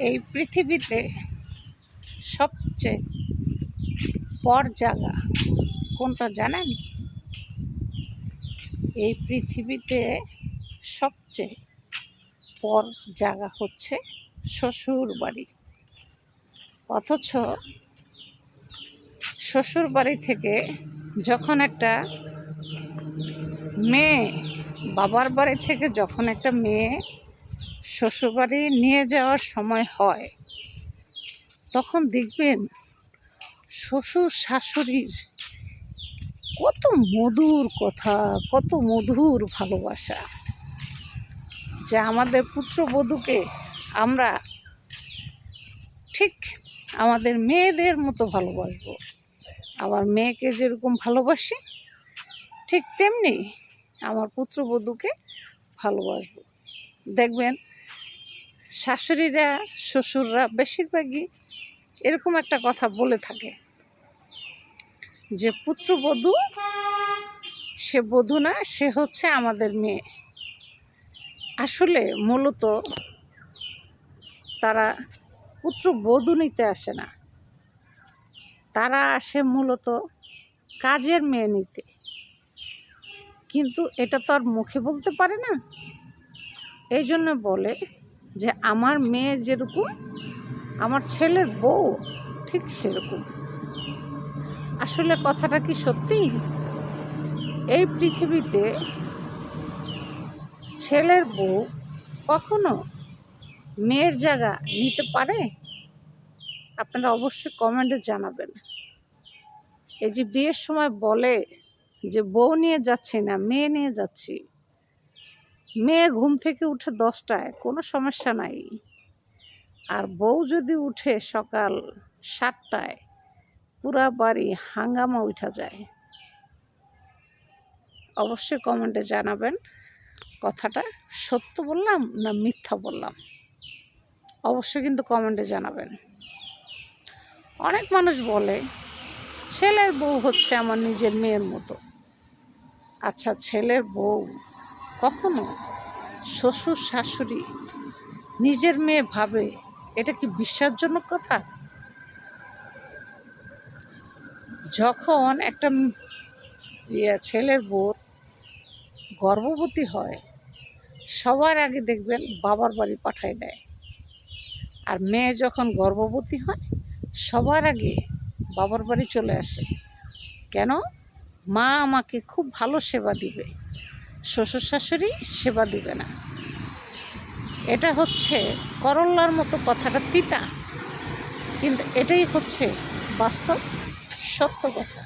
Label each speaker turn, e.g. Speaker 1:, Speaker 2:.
Speaker 1: এই পৃথিবীতে সবচেয়ে পর জায়গা কোনটা জানেন? এই পৃথিবীতে সবচেয়ে পর জায়গা হচ্ছে শ্বশুর বাড়ি অথচ শ্বশুর বাড়ি থেকে যখন একটা মেয়ে, বাবার বাড়ি থেকে যখন একটা মেয়ে শ্বশুরবাড়ি নিয়ে যাওয়ার সময় হয়, তখন দেখবেন শ্বশুর শাশুড়ির কত মধুর কথা, কত মধুর ভালোবাসা যে আমাদের পুত্রবধূকে আমরা ঠিক আমাদের মেয়েদের মতো ভালোবাসবো। আমার মেয়েকে যেরকম ভালোবাসি, ঠিক তেমনি আমার পুত্রবধূকে ভালোবাসবো। দেখবেন শাশুড়িরা, শ্বশুররা বেশিরভাগই এরকম একটা কথা বলে থাকে যে পুত্রবধূ সে বধূ না, সে হচ্ছে আমাদের মেয়ে। আসলে মূলত তারা পুত্র বধূ নিতে আসে না। তারা আসে মূলত কাজের মেয়ে নিতে। কিন্তু এটা তো আর মুখে বলতে পারে না। এই জন্য বলে যে আমার মেয়ে যেরকম, আমার ছেলের বউ ঠিক সেরকম। আসলে কথাটা কি সত্যি? এই পৃথিবীতে ছেলের বউ কখনো মেয়ের জায়গা নিতে পারে? আপনারা অবশ্যই কমেন্টে জানাবেন। এই যে বিয়ের সময় বলে যে বউ নিয়ে যাচ্ছি না, মেয়ে নিয়ে যাচ্ছি মেয়ে ঘুম থেকে উঠে দশটায়, কোনো সমস্যা নাই। আর বউ যদি উঠে সকাল সাতটায়, পুরা বাড়ি হাঙ্গামা উঠা যায়। অবশ্যই কমেন্টে জানাবেন, কথাটা সত্য বললাম না মিথ্যা বললাম? অবশ্যই কিন্তু কমেন্টে জানাবেন। অনেক মানুষ বলে, ছেলের বউ হচ্ছে আমার নিজের মেয়ের মতো। আচ্ছা ছেলের বউ কখনো শ্বশুর, শাশুড়ি নিজের মেয়ে ভাবে, এটা কি বিশ্বাসজনক কথা? যখন একটা ইয়ে ছেলের বউ গর্ভবতী হয়, সবার আগে দেখবেন বাবার বাড়ি পাঠায় দেয়। আর মেয়ে যখন গর্ভবতী হয়, সবার আগে বাবার বাড়ি চলে আসে। কেন? মা আমাকে খুব ভালো সেবা দিবে। শ্বশুর শাশুড়ি সেবা দিবে না। এটা হচ্ছে করল্লার মতো কথাটা তিতা, কিন্তু এটাই হচ্ছে বাস্তব সত্য কথা।